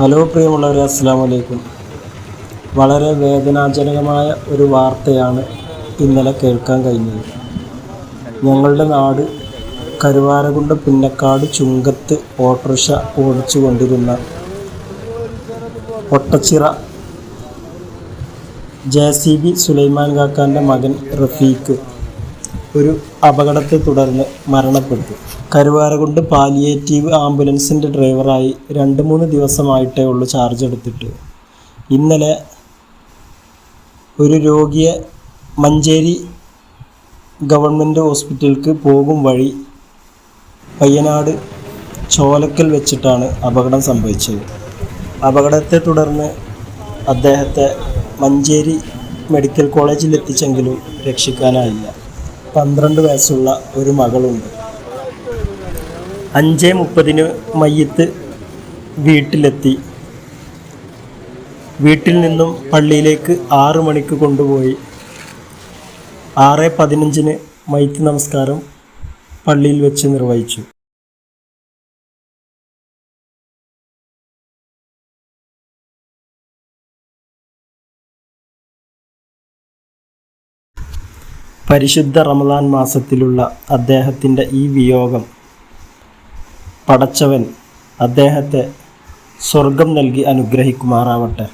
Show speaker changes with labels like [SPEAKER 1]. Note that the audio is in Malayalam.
[SPEAKER 1] ഹലോ പ്രിയമുള്ളവരെ അസ്സാം വലൈക്കും വളരെ വേദനാജനകമായ ഒരു വാർത്തയാണ് ഇന്നലെ കേൾക്കാൻ കഴിഞ്ഞത്. ഞങ്ങളുടെ നാട് കരുവാരകുണ്ട് പിന്നക്കാട് ചുങ്കത്ത് ഓട്ടോറിക്ഷ ഓടിച്ചു കൊണ്ടിരുന്ന Ottachira J C B Sulaiman കാക്കാന്റെ മകൻ റഫീഖ്. ഒരു അപകടത്തെ തുടർന്ന് മരണപ്പെട്ടു. കരുവാരകുണ്ട് പാലിയേറ്റീവ് ആംബുലൻസിന്റെ ഡ്രൈവറായി രണ്ട് മൂന്ന് ദിവസമായിട്ടേ ഉള്ളൂ ചാർജ് എടുത്തിട്ട്. ഇന്നലെ ഒരു രോഗിയെ മഞ്ചേരി ഗവൺമെന്റ് ഹോസ്പിറ്റലിലേക്ക് പോകും വഴി പയ്യനാട് ചോലക്കൽ വെച്ചിട്ടാണ് അപകടം സംഭവിച്ചത്. അപകടത്തെ തുടർന്ന് അദ്ദേഹത്തെ മഞ്ചേരി മെഡിക്കൽ കോളേജിൽ എത്തിച്ചെങ്കിലും രക്ഷിക്കാനായില്ല. പന്ത്രണ്ട് വയസ്സുള്ള ഒരു മകളുണ്ട്. അഞ്ച് മുപ്പതിന് മയ്യത്ത് വീട്ടിലെത്തി. വീട്ടിൽ നിന്നും പള്ളിയിലേക്ക് ആറ് മണിക്ക് കൊണ്ടുപോയി. ആറ് പതിനഞ്ചിന് മയ്യത്ത് നമസ്കാരം പള്ളിയിൽ വെച്ച് നിർവഹിച്ചു. പരിശുദ്ധ റമദാൻ മാസത്തിലുള്ള അദ്ദേഹത്തിന്റെ ഈ വിയോഗം പടച്ചവൻ അദ്ദേഹത്തെ സ്വർഗം നൽകി അനുഗ്രഹിക്കുമാറാവട്ടെ.